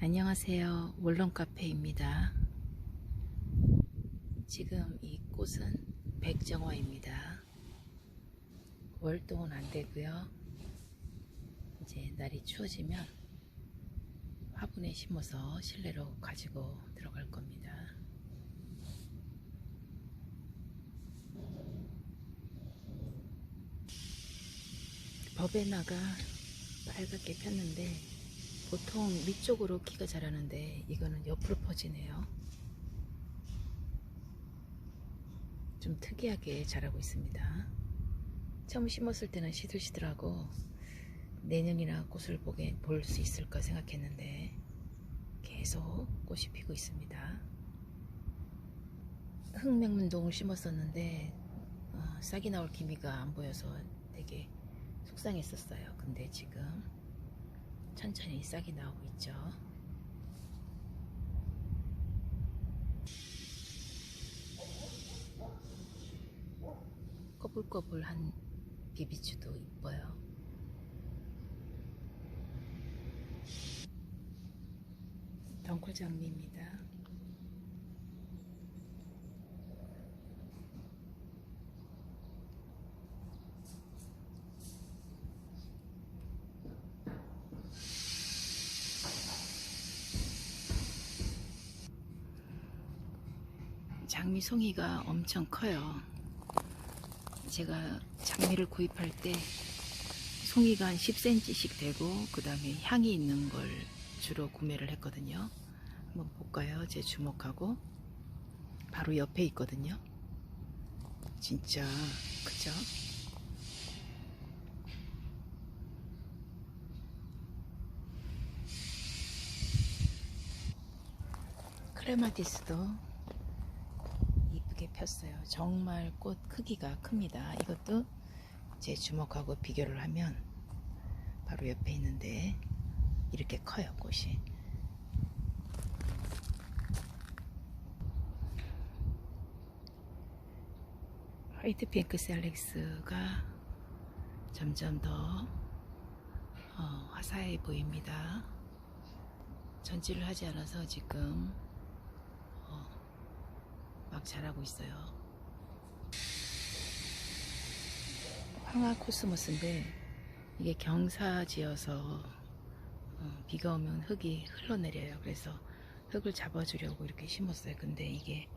안녕하세요. 원론 카페입니다. 지금 이 꽃은 백정화입니다. 월동은 안 되고요. 이제 날이 추워지면 화분에 심어서 실내로 가지고 들어갈 겁니다. 버베나가 빨갛게 폈는데 보통 위쪽으로 키가 자라는데 이거는 옆으로 퍼지네요. 좀 특이하게 자라고 있습니다. 처음 심었을 때는 시들시들하고 내년이나 꽃을 보게 볼 수 있을까 생각했는데 계속 꽃이 피고 있습니다. 흑명문동을 심었었는데 어, 싹이 나올 기미가 안 보여서 되게 속상했었어요. 근데 지금 천천히 싹이 나오고 있죠. 꼬불꼬불한 비비추도 이뻐요. 덩굴 장미입니다. 장미 송이가 엄청 커요. 제가 장미를 구입할 때 송이가 한 10cm씩 되고 그 다음에 향이 있는 걸 주로 구매를 했거든요. 한번 볼까요? 제 주목하고 바로 옆에 있거든요. 진짜 그죠? 크레마티스도 이쁘게 폈어요. 정말 꽃 크기가 큽니다. 이것도 제 주먹하고 비교를 하면 바로 옆에 있는데 이렇게 커요, 꽃이. 화이트 핑크 셀렉스가 점점 더 어, 화사해 보입니다. 전지를 하지 않아서 지금 어, 막 자라고 있어요. 황화 코스모스인데 이게 경사지어서 어, 비가 오면 흙이 흘러내려요. 그래서 흙을 잡아주려고 이렇게 심었어요. 근데 이게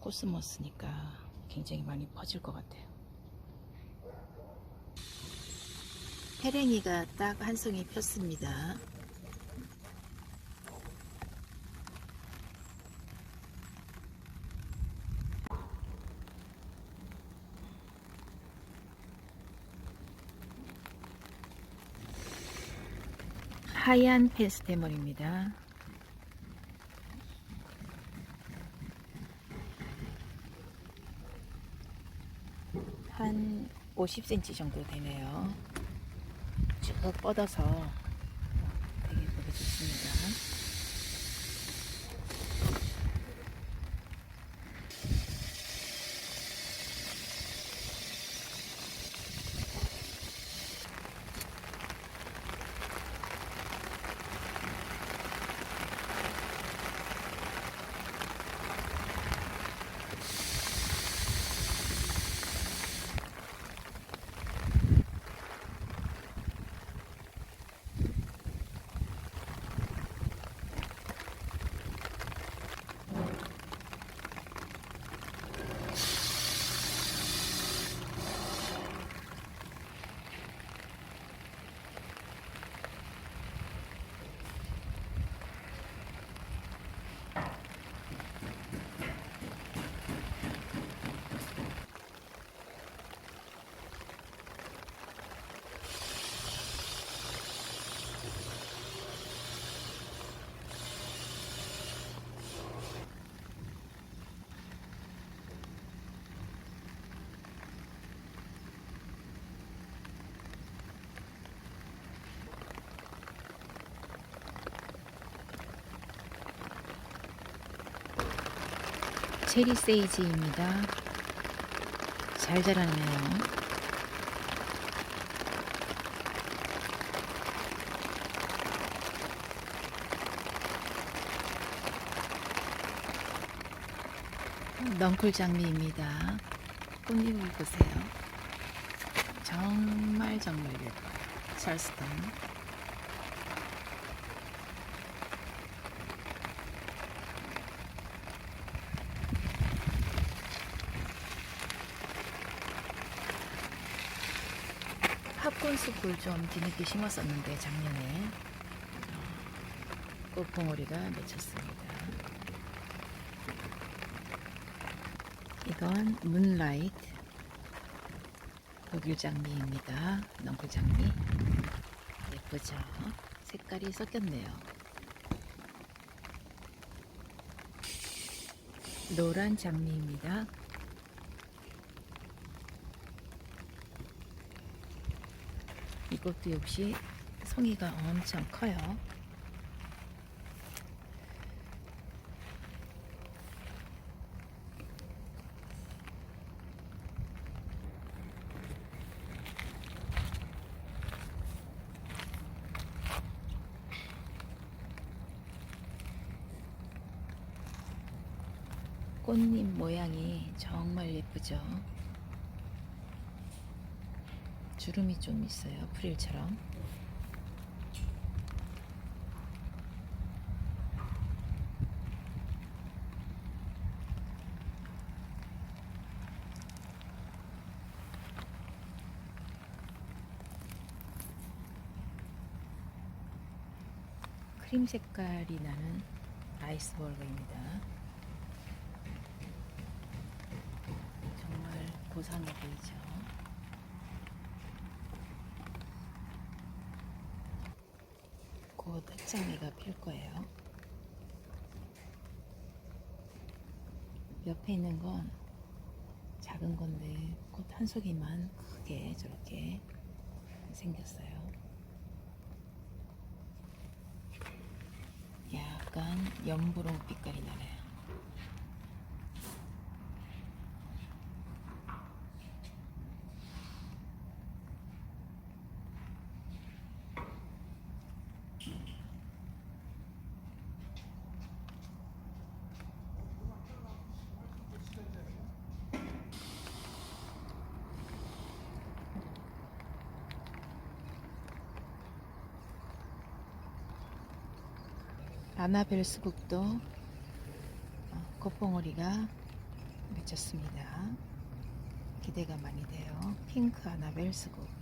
코스모스니까 굉장히 많이 퍼질 것 같아요. 해랭이가 딱 한 송이 폈습니다. 하얀 페스테몰입니다. 한 50cm 정도 되네요. 쭉 뻗어서 되게 보기 좋습니다. 체리 세이지입니다. 잘 자라네요. 넝쿨 장미입니다. 꽃잎을 보세요. 정말 정말 예뻐요. 찰스턴. 팝콘숲을 좀 뒤늦게 심었었는데 작년에 어, 꽃봉오리가 맺혔습니다. 이건 문라이트 독일 장미입니다. 넝쿨 장미 예쁘죠? 색깔이 섞였네요. 노란 장미입니다. 이것도 역시 송이가 엄청 커요. 꽃잎 모양이 정말 예쁘죠. 주름이 좀 있어요. 프릴처럼. 크림 색깔이 나는 아이스버거입니다. 정말 고상해 보이죠. 곧 흑장미가 필 거예요. 옆에 있는 건 작은 건데 꽃한 송이만 크게 저렇게 생겼어요. 약간 연분홍 빛깔이 나네요. 아나벨 수국도 어, 꽃봉오리가 맺혔습니다. 기대가 많이 돼요. 핑크 아나벨 수국.